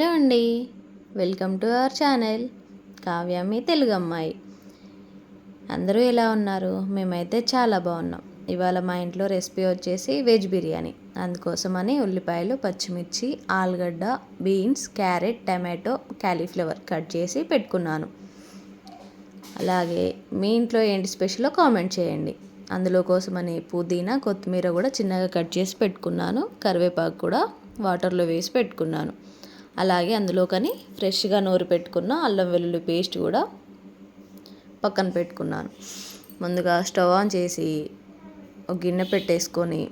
Hello అండి. Welcome to our channel. Kavyami Telugu అమ్మాయి. అందరూ ఎలా ఉన్నారు? మేమైతే చాలా బాగున్నాం. ఇవాళ మా ఇంట్లో రెసిపీ వచ్చేసి వెజ్ బిర్యానీ. అందుకోసమని ఉల్లిపాయలు పచ్చిమిర్చి ఆలుగడ్డ beans carrot tomato cauliflower cut చేసి పెట్టుకున్నాను. అలాగే మీ ఇంట్లో ఏంటి స్పెషలో కామెంట్ చేయండి. అందులో కోసమని పుదీనా కొత్తిమీర కూడా చిన్నగా కట్ చేసి పెట్టుకున్నాను. కరివేపాకు కూడా వాటర్లో వేసి పెట్టుకున్నాను. అలాగే అందులో కానీ ఫ్రెష్గా నూరు పెట్టుకున్న అల్లం వెల్లుల్లి పేస్ట్ కూడా పక్కన పెట్టుకున్నాను. ముందుగా స్టవ్ ఆన్ చేసి ఒక గిన్నె పెట్టేసుకొని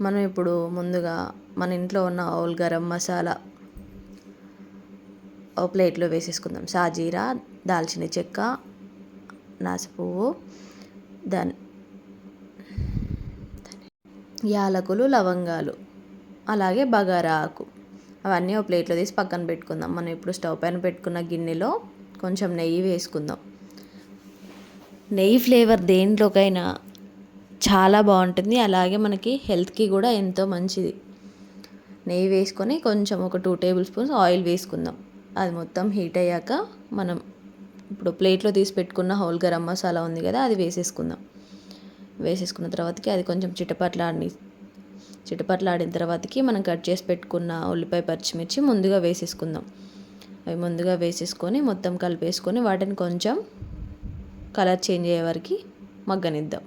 మనం ఇప్పుడు ముందుగా మన ఇంట్లో ఉన్న ఆవుల్ గరం మసాలా ఓ ప్లేట్లో వేసేసుకుందాం. సాజీరా దాల్చిన చెక్క నాసపువ్వు దాని యాలకులు లవంగాలు అలాగే బగారా ఆకు. అవన్నీ ఒక ప్లేట్లో తీసి పక్కన పెట్టుకుందాం. మనం ఇప్పుడు స్టవ్ పైన పెట్టుకున్న గిన్నెలో కొంచెం నెయ్యి వేసుకుందాం. నెయ్యి ఫ్లేవర్ దేంట్లోకైనా చాలా బాగుంటుంది. అలాగే మనకి హెల్త్కి కూడా ఎంతో మంచిది. నెయ్యి వేసుకొని కొంచెం ఒక టూ టేబుల్ స్పూన్స్ ఆయిల్ వేసుకుందాం. అది మొత్తం హీట్ అయ్యాక మనం ఇప్పుడు ప్లేట్లో తీసి పెట్టుకున్న హోల్ గరం మసాలా ఉంది కదా అది వేసేసుకుందాం. వేసేసుకున్న తర్వాతకి అది కొంచెం చిటపట్లాడి చిటపట్లాడిన తర్వాతకి మనం కట్ చేసి పెట్టుకున్న ఉల్లిపాయ పచ్చిమిర్చి ముందుగా వేసేసుకుందాం. అవి ముందుగా వేసేసుకొని మొత్తం కలిపేసుకొని వాటిని కొంచెం కలర్ చేంజ్ అయ్యే వరకు మగ్గనిద్దాం.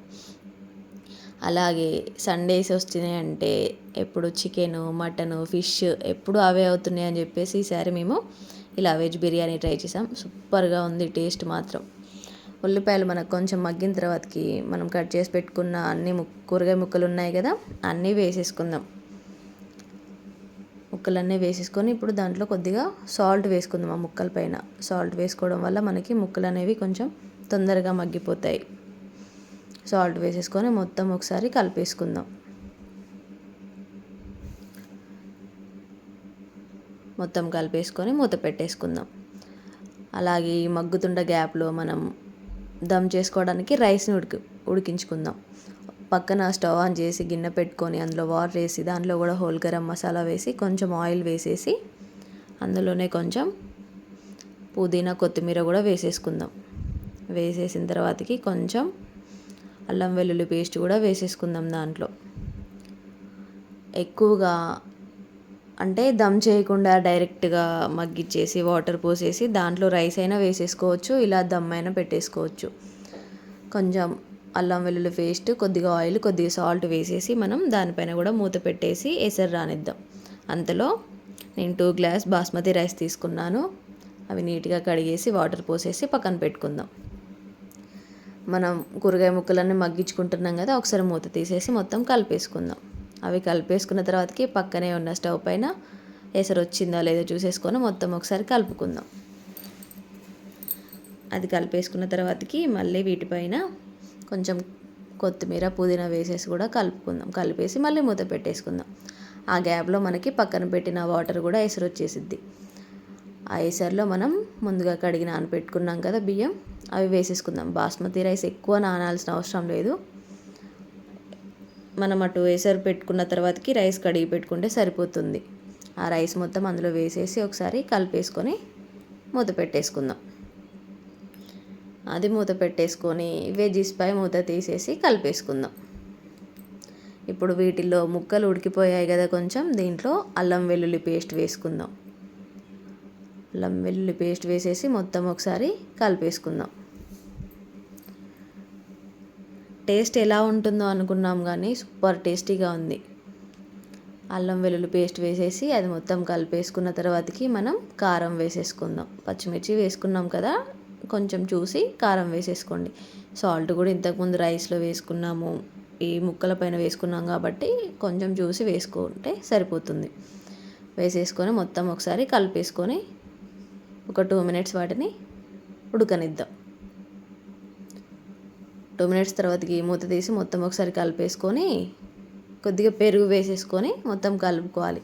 అలాగే సండేస్ వస్తున్నాయంటే ఎప్పుడు చికెను మటను ఫిష్ ఎప్పుడు అవే అవుతున్నాయి అని చెప్పేసి ఈసారి మేము ఇలా వెజ్ బిర్యానీ ట్రై చేసాం. సూపర్గా ఉంది టేస్ట్ మాత్రం. ఉల్లిపాయలు మనకు కొంచెం మగ్గిన తర్వాతకి మనం కట్ చేసి పెట్టుకున్న అన్ని కూరగాయ ముక్కలు ఉన్నాయి కదా అన్నీ వేసేసుకుందాం. ముక్కలన్నీ వేసేసుకొని ఇప్పుడు దాంట్లో కొద్దిగా సాల్ట్ వేసుకుందాం ఆ ముక్కల పైన. సాల్ట్ వేసుకోవడం వల్ల మనకి ముక్కలు అనేవి కొంచెం తొందరగా మగ్గిపోతాయి. సాల్ట్ వేసేసుకొని మొత్తం ఒకసారి కలిపేసుకుందాం. మొత్తం కలిపేసుకొని మూత పెట్టేసుకుందాం. అలాగే మగ్గుతుండ గ్యాప్లో మనం దమ్ చేసుకోవడానికి రైస్ని ఉడికి ఉడికించుకుందాం. పక్కన స్టవ్ ఆన్ చేసి గిన్నె పెట్టుకొని అందులో వాటర్ వేసి దాంట్లో కూడా హోల్ గరం మసాలా వేసి కొంచెం ఆయిల్ వేసేసి అందులోనే కొంచెం పుదీనా కొత్తిమీర కూడా వేసేసుకుందాం. వేసేసిన తర్వాతకి కొంచెం అల్లం వెల్లుల్లి పేస్ట్ కూడా వేసేసుకుందాం దాంట్లో. ఎక్కువగా అంటే దమ్ చేయకుండా డైరెక్ట్గా మగ్గిచ్చేసి వాటర్ పోసేసి దాంట్లో రైస్ అయినా వేసేసుకోవచ్చు ఇలా దమ్ అయినా పెట్టేసుకోవచ్చు. కొంచెం అల్లం వెల్లుల్లి పేస్ట్ కొద్దిగా ఆయిల్ కొద్దిగా సాల్ట్ వేసేసి మనం దానిపైన కూడా మూత పెట్టేసి ఎసరు రానిద్దాం. అంతలో నేను టూ గ్లాస్ బాస్మతి రైస్ తీసుకున్నాను. అవి నీట్గా కడిగేసి వాటర్ పోసేసి పక్కన పెట్టుకుందాం. మనం కూరగాయ ముక్కలన్నీ మగ్గించుకుంటున్నాం కదా ఒకసారి మూత తీసేసి మొత్తం కలిపేసుకుందాం. అవి కలిపేసుకున్న తర్వాతకి పక్కనే ఉన్న స్టవ్ పైన ఎసరు వచ్చిందో లేదో చూసేసుకొని మొత్తం ఒకసారి కలుపుకుందాం. అది కలిపేసుకున్న తర్వాతకి మళ్ళీ వీటిపైన కొంచెం కొత్తిమీర పుదీనా వేసేసి కూడా కలుపుకుందాం. కలిపేసి మళ్ళీ మూత పెట్టేసుకుందాం. ఆ గ్యాప్లో మనకి పక్కన పెట్టిన వాటర్ కూడా ఎసరు వచ్చేసిద్ది. ఆ ఎసరులో మనం ముందుగా కడిగి నానపెట్టుకున్నాం కదా బియ్యం అవి వేసేసుకుందాం. బాస్మతి రైస్ ఎక్కువ నానాల్సిన అవసరం లేదు. మనం అటు వేసరి పెట్టుకున్న తర్వాతకి రైస్ కడిగి పెట్టుకుంటే సరిపోతుంది. ఆ రైస్ మొత్తం అందులో వేసేసి ఒకసారి కలిపేసుకొని మూత పెట్టేసుకుందాం. అది మూత పెట్టేసుకొని వెజ్జీస్ పై మూత తీసేసి కలిపేసుకుందాం. ఇప్పుడు వీటిల్లో ముక్కలు ఉడికిపోయాయి కదా కొంచెం దీంట్లో అల్లం వెల్లుల్లి పేస్ట్ వేసుకుందాం. అల్లం వెల్లుల్లి పేస్ట్ వేసేసి మొత్తం ఒకసారి కలిపేసుకుందాం. టేస్ట్ ఎలా ఉంటుందో అనుకున్నాం కానీ సూపర్ టేస్టీగా ఉంది. అల్లం వెల్లుల్లి పేస్ట్ వేసేసి అది మొత్తం కలిపేసుకున్న తర్వాతకి మనం కారం వేసేసుకుందాం. పచ్చిమిర్చి వేసుకున్నాం కదా కొంచెం చూసి కారం వేసేసుకోండి. సాల్ట్ కూడా ఇంతకుముందు రైస్లో వేసుకున్నాము. ఈ ముక్కల పైన వేసుకున్నాం కాబట్టి కొంచెం చూసి వేసుకుంటే సరిపోతుంది. వేసేసుకొని మొత్తం ఒకసారి కలిపేసుకొని ఒక టూ మినిట్స్ వాటిని ఉడకనిద్దాం. టూ మినిట్స్ తర్వాతకి మూత తీసి మొత్తం ఒకసారి కలిపేసుకొని కొద్దిగా పెరుగు వేసేసుకొని మొత్తం కలుపుకోవాలి.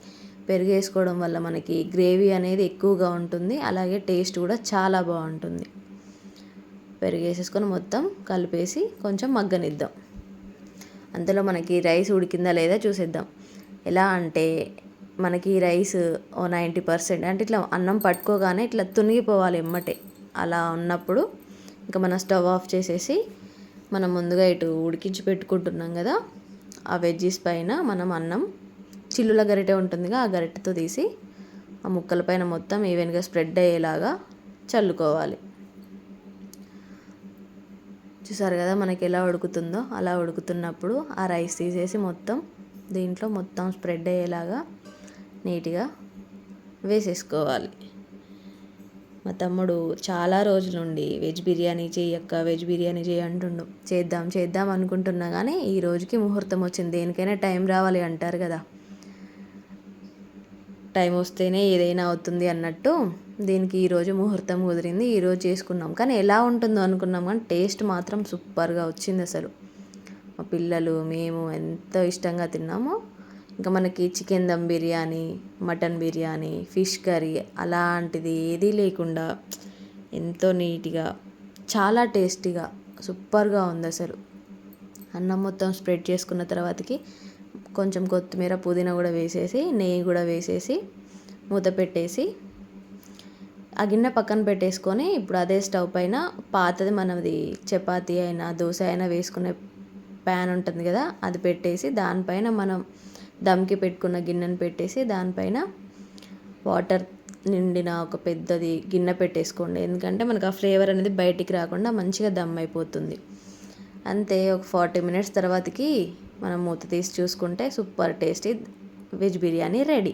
పెరుగు వేసుకోవడం వల్ల మనకి గ్రేవీ అనేది ఎక్కువగా ఉంటుంది. అలాగే టేస్ట్ కూడా చాలా బాగుంటుంది. పెరుగు వేసేసుకొని మొత్తం కలిపేసి కొంచెం మగ్గనిద్దాం. అంతలో మనకి రైస్ ఉడికిందా లేదా చూసేద్దాం. ఎలా అంటే మనకి రైస్ ఓ నైంటీ పర్సెంట్ అంటే ఇట్లా అన్నం పట్టుకోగానే ఇట్లా తునిగిపోవాలి ఎమ్మటే. అలా ఉన్నప్పుడు ఇంకా మన స్టవ్ ఆఫ్ చేసేసి మనం ముందుగా ఇటు ఉడికించి పెట్టుకుంటున్నాం కదా ఆ వెజ్జీస్ పైన మనం అన్నం చిల్లుల గరిటె ఉంటుందిగా ఆ గరిటెతో తీసి ఆ ముక్కల పైన మొత్తం ఈవెన్గా స్ప్రెడ్ అయ్యేలాగా చల్లుకోవాలి. చూసారు కదా మనకి ఎలా ఉడుకుతుందో? అలా ఉడుకుతున్నప్పుడు ఆ రైస్ తీసేసి మొత్తం దీంట్లో మొత్తం స్ప్రెడ్ అయ్యేలాగా నీట్గా వేసేసుకోవాలి. మా తమ్ముడు చాలా రోజుల నుండి వెజ్ బిర్యానీ చేయక్క వెజ్ బిర్యానీ చేయి అంటుండు. చేద్దాం చేద్దాం అనుకుంటున్నా కానీ ఈ రోజుకి ముహూర్తం వచ్చింది. దేనికైనా టైం రావాలి అంటారు కదా. టైం వస్తేనే ఏదైనా అవుతుంది అన్నట్టు దీనికి ఈరోజు ముహూర్తం కుదిరింది. ఈరోజు చేసుకున్నాం. కానీ ఎలా ఉంటుందో అనుకున్నాం కానీ టేస్ట్ మాత్రం సూపర్గా వచ్చింది అసలు. మా పిల్లలు మేము ఎంతో ఇష్టంగా తిన్నామో ఇంకా మనకి chicken dum biryani mutton biryani fish curry అలాంటిది ఏదీ లేకుండా ఎంతో నీట్గా చాలా టేస్టీగా సూపర్గా ఉంది అసలు. అన్నం మొత్తం స్ప్రెడ్ చేసుకున్న తర్వాతకి కొంచెం కొత్తిమీర పుదీనా కూడా వేసేసి నెయ్యి కూడా వేసేసి మూత పెట్టేసి ఆ గిన్నె పక్కన పెట్టేసుకొని ఇప్పుడు అదే స్టవ్ పైన పాతది మనది చపాతీ అయినా దోశ అయినా వేసుకునే ప్యాన్ ఉంటుంది కదా అది పెట్టేసి దానిపైన మనం దమ్కి పెట్టుకున్న గిన్నెను పెట్టేసి దానిపైన వాటర్ నిండిన ఒక పెద్దది గిన్నె పెట్టేసుకోండి. ఎందుకంటే మనకు ఆ ఫ్లేవర్ అనేది బయటికి రాకుండా మంచిగా దమ్ అయిపోతుంది. అంతే ఒక ఫార్టీ మినిట్స్ తర్వాతకి మనం మూత తీసి చూసుకుంటే super tasty veg biryani ready.